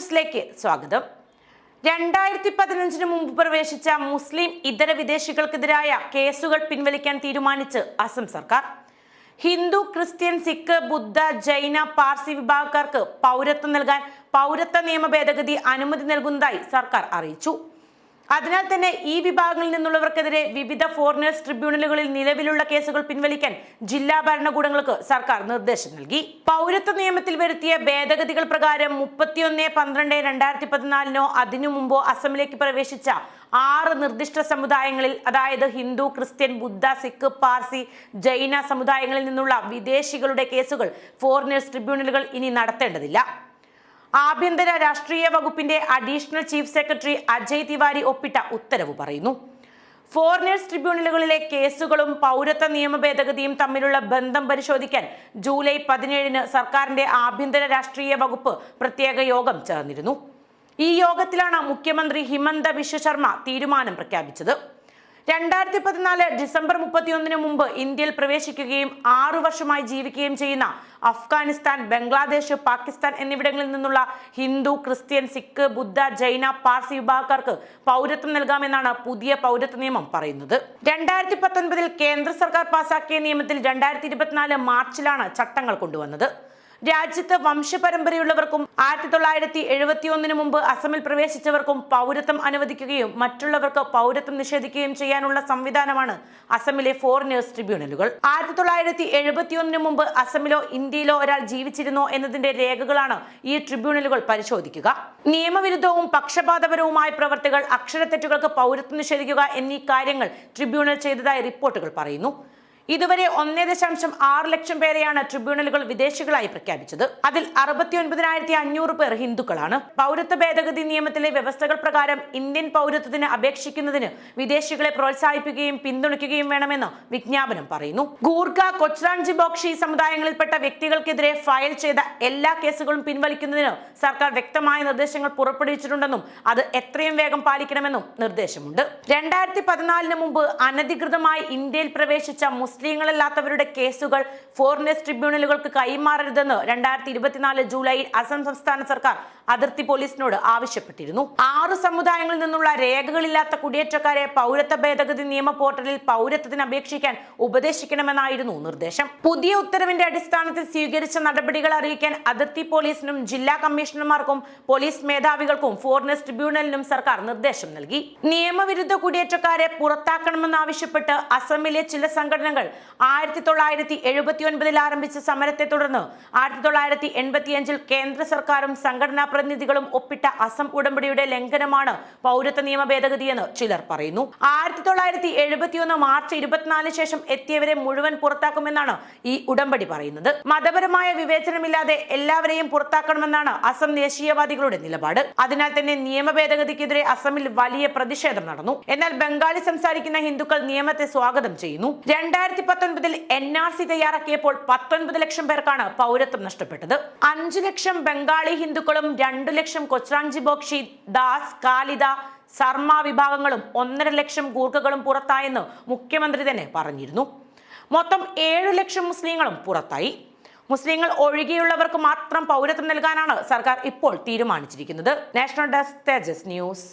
ന്യൂസിലേക്ക് സ്വാഗതം. രണ്ടായിരത്തി പതിനഞ്ചിന് മുമ്പ് പ്രവേശിച്ച മുസ്ലിം ഇതര വിദേശികൾക്കെതിരായ കേസുകൾ പിൻവലിക്കാൻ തീരുമാനിച്ച് അസം സർക്കാർ. ഹിന്ദു ക്രിസ്ത്യൻ സിഖ് ബുദ്ധ ജൈന പാർസി വിഭാഗക്കാർക്ക് പൗരത്വം നൽകാൻ പൗരത്വ നിയമ ഭേദഗതി അനുമതി നൽകുന്നതായി സർക്കാർ അറിയിച്ചു. അതിനാൽ തന്നെ ഈ വിഭാഗങ്ങളിൽ നിന്നുള്ളവർക്കെതിരെ വിവിധ ഫോറിനേഴ്സ് ട്രിബ്യൂണലുകളിൽ നിലവിലുള്ള കേസുകൾ പിൻവലിക്കാൻ ജില്ലാ ഭരണകൂടങ്ങൾക്ക് സർക്കാർ നിർദ്ദേശം നൽകി. പൗരത്വ നിയമത്തിൽ വരുത്തിയ ഭേദഗതികൾ പ്രകാരം മുപ്പത്തിയൊന്ന് പന്ത്രണ്ട് രണ്ടായിരത്തി പതിനാലിനോ അതിനു മുമ്പോ അസമിലേക്ക് പ്രവേശിച്ച ആറ് നിർദ്ദിഷ്ട സമുദായങ്ങളിൽ അതായത് ഹിന്ദു ക്രിസ്ത്യൻ ബുദ്ധ സിഖ് പാർസി ജൈന സമുദായങ്ങളിൽ നിന്നുള്ള വിദേശികളുടെ കേസുകൾ ഫോറിനേഴ്സ് ട്രിബ്യൂണലുകൾ ഇനി നടത്തേണ്ടതില്ല. ആഭ്യന്തര രാഷ്ട്രീയ വകുപ്പിന്റെ additional chief secretary Ajay Tiwari ഒപ്പിട്ട ഉത്തരവ് പറയുന്നു. ഫോറിനേഴ്സ് ട്രിബ്യൂണലുകളിലെ കേസുകളും പൗരത്വ നിയമ ഭേദഗതിയും തമ്മിലുള്ള ബന്ധം പരിശോധിക്കാൻ ജൂലൈ പതിനേഴിന് സർക്കാരിന്റെ ആഭ്യന്തര രാഷ്ട്രീയ വകുപ്പ് പ്രത്യേക യോഗം ചേർന്നിരുന്നു. ഈ യോഗത്തിലാണ് മുഖ്യമന്ത്രി ഹിമന്ത ബിശ്വ ശർമ്മ തീരുമാനം പ്രഖ്യാപിച്ചത്. രണ്ടായിരത്തി പതിനാല് ഡിസംബർ മുപ്പത്തിയൊന്നിന് മുമ്പ് ഇന്ത്യയിൽ പ്രവേശിക്കുകയും ആറു വർഷമായി ജീവിക്കുകയും ചെയ്യുന്ന അഫ്ഗാനിസ്ഥാൻ ബംഗ്ലാദേശ് പാകിസ്ഥാൻ എന്നിവിടങ്ങളിൽ നിന്നുള്ള ഹിന്ദു ക്രിസ്ത്യൻ സിഖ് ബുദ്ധ ജൈന പാർസി വിഭാഗക്കാർക്ക് പൗരത്വം നൽകാമെന്നാണ് പുതിയ പൗരത്വ നിയമം പറയുന്നത്. രണ്ടായിരത്തി പത്തൊൻപതിൽ കേന്ദ്ര സർക്കാർ പാസാക്കിയ നിയമത്തിൽ രണ്ടായിരത്തി ഇരുപത്തിനാല് മാർച്ചിലാണ് ചട്ടങ്ങൾ കൊണ്ടുവന്നത്. രാജ്യത്ത് വംശപരമ്പരയുള്ളവർക്കും ആയിരത്തി തൊള്ളായിരത്തി എഴുപത്തി ഒന്നിന് മുമ്പ് അസമിൽ പ്രവേശിച്ചവർക്കും പൗരത്വം അനുവദിക്കുകയും മറ്റുള്ളവർക്ക് പൗരത്വം നിഷേധിക്കുകയും ചെയ്യാനുള്ള സംവിധാനമാണ് അസമിലെ ഫോറിനേഴ്സ് ട്രിബ്യൂണലുകൾ. ആയിരത്തി തൊള്ളായിരത്തി എഴുപത്തി ഒന്നിന് മുമ്പ് അസമിലോ ഇന്ത്യയിലോ ഒരാൾ ജീവിച്ചിരുന്നോ എന്നതിന്റെ രേഖകളാണ് ഈ ട്രിബ്യൂണലുകൾ പരിശോധിക്കുക. നിയമവിരുദ്ധവും പക്ഷപാതപരവുമായ പ്രവർത്തികൾ അക്ഷരത്തെറ്റുകൾക്ക് പൗരത്വം നിഷേധിക്കുക എന്നീ കാര്യങ്ങൾ ട്രിബ്യൂണൽ ചെയ്തതായി റിപ്പോർട്ടുകൾ പറയുന്നു. ഇതുവരെ ഒന്നേ ദശാംശം ആറ് ലക്ഷം പേരെയാണ് ട്രിബ്യൂണലുകൾ വിദേശികളായി പ്രഖ്യാപിച്ചത്. അതിൽ അറുപത്തി ഒൻപതിനായിരത്തി അഞ്ഞൂറ് പേർ ഹിന്ദുക്കളാണ്. പൗരത്വ ഭേദഗതി നിയമത്തിലെ വ്യവസ്ഥകൾ പ്രകാരം ഇന്ത്യൻ പൗരത്വത്തിന് അപേക്ഷിക്കുന്നതിന് വിദേശികളെ പ്രോത്സാഹിപ്പിക്കുകയും പിന്തുണയ്ക്കുകയും വേണമെന്ന് വിജ്ഞാപനം പറയുന്നു. ഗൂർഖ കൊച്ചാൻജി ബോക്ഷി സമുദായങ്ങളിൽപ്പെട്ട വ്യക്തികൾക്കെതിരെ ഫയൽ ചെയ്ത എല്ലാ കേസുകളും പിൻവലിക്കുന്നതിന് സർക്കാർ വ്യക്തമായ നിർദ്ദേശങ്ങൾ പുറപ്പെടുവിച്ചിട്ടുണ്ടെന്നും അത് എത്രയും വേഗം പാലിക്കണമെന്നും നിർദ്ദേശമുണ്ട്. രണ്ടായിരത്തി പതിനാലിന് മുമ്പ് അനധികൃതമായി ഇന്ത്യയിൽ പ്രവേശിച്ച മുസ്ലിങ്ങളല്ലാത്തവരുടെ കേസുകൾ ഫോറിനേഴ്സ് ട്രിബ്യൂണലുകൾക്ക് കൈമാറരുതെന്ന് രണ്ടായിരത്തി ഇരുപത്തിനാല് ജൂലൈയിൽ അസം സംസ്ഥാന സർക്കാർ അതിർത്തി പോലീസിനോട് ആവശ്യപ്പെട്ടിരുന്നു. ആറ് സമുദായങ്ങളിൽ നിന്നുള്ള രേഖകളില്ലാത്ത കുടിയേറ്റക്കാരെ പൗരത്വ ഭേദഗതി നിയമ പോർട്ടലിൽ പൗരത്വത്തിന് അപേക്ഷിക്കാൻ ഉപദേശിക്കണമെന്നായിരുന്നു നിർദ്ദേശം. പുതിയ ഉത്തരവിന്റെ അടിസ്ഥാനത്തിൽ സ്വീകരിച്ച നടപടികൾ അറിയിക്കാൻ അതിർത്തി പോലീസിനും ജില്ലാ കമ്മീഷണർമാർക്കും പോലീസ് മേധാവികൾക്കും ഫോറിനേഴ്സ് ട്രിബ്യൂണലിനും സർക്കാർ നിർദ്ദേശം നൽകി. നിയമവിരുദ്ധ കുടിയേറ്റക്കാരെ പുറത്താക്കണമെന്നാവശ്യപ്പെട്ട് അസമിലെ ചില സംഘടനകൾ ആയിരത്തി തൊള്ളായിരത്തി എഴുപത്തി ഒൻപതിൽ ആരംഭിച്ച സമരത്തെ തുടർന്ന് ആയിരത്തി തൊള്ളായിരത്തി എൺപത്തിയഞ്ചിൽ കേന്ദ്ര സർക്കാരും സംഘടനാ പ്രതിനിധികളും ഒപ്പിട്ട അസം ഉടമ്പടിയുടെ ലംഘനമാണ് പൗരത്വ നിയമ ഭേദഗതിയെന്ന് ചിലർ പറയുന്നു. ആയിരത്തി തൊള്ളായിരത്തി എഴുപത്തിയൊന്ന് മാർച്ച് ഇരുപത്തിനാലിന് ശേഷം എത്തിയവരെ മുഴുവൻ പുറത്താക്കുമെന്നാണ് ഈ ഉടമ്പടി പറയുന്നത്. മതപരമായ വിവേചനമില്ലാതെ എല്ലാവരെയും പുറത്താക്കണമെന്നാണ് അസം ദേശീയവാദികളുടെ നിലപാട്. അതിനാൽ തന്നെ നിയമ ഭേദഗതിക്കെതിരെ അസമിൽ വലിയ പ്രതിഷേധം നടന്നു. എന്നാൽ ബംഗാളി സംസാരിക്കുന്ന ഹിന്ദുക്കൾ നിയമത്തെ സ്വാഗതം ചെയ്യുന്നു. രണ്ടായിരത്തി പത്തൊൻപതിൽ എൻ ആർ സി തയ്യാറാക്കിയപ്പോൾ പത്തൊൻപത് ലക്ഷം പേർക്കാണ് പൗരത്വം നഷ്ടപ്പെട്ടത്. അഞ്ചു ലക്ഷം ബംഗാളി ഹിന്ദുക്കളും രണ്ടു ലക്ഷം കൊച്ചാഞ്ചി ബോക്ഷി ദാസ് കാലിദ സർമ്മ വിഭാഗങ്ങളും ഒന്നര ലക്ഷം ഗൂർഖകളും പുറത്തായെന്ന് മുഖ്യമന്ത്രി തന്നെ പറഞ്ഞിരുന്നു. മൊത്തം ഏഴു ലക്ഷം മുസ്ലിങ്ങളും പുറത്തായി. മുസ്ലിങ്ങൾ ഒഴികെയുള്ളവർക്ക് മാത്രം പൗരത്വം നൽകാനാണ് സർക്കാർ ഇപ്പോൾ തീരുമാനിച്ചിരിക്കുന്നത്. National desk Tejas news.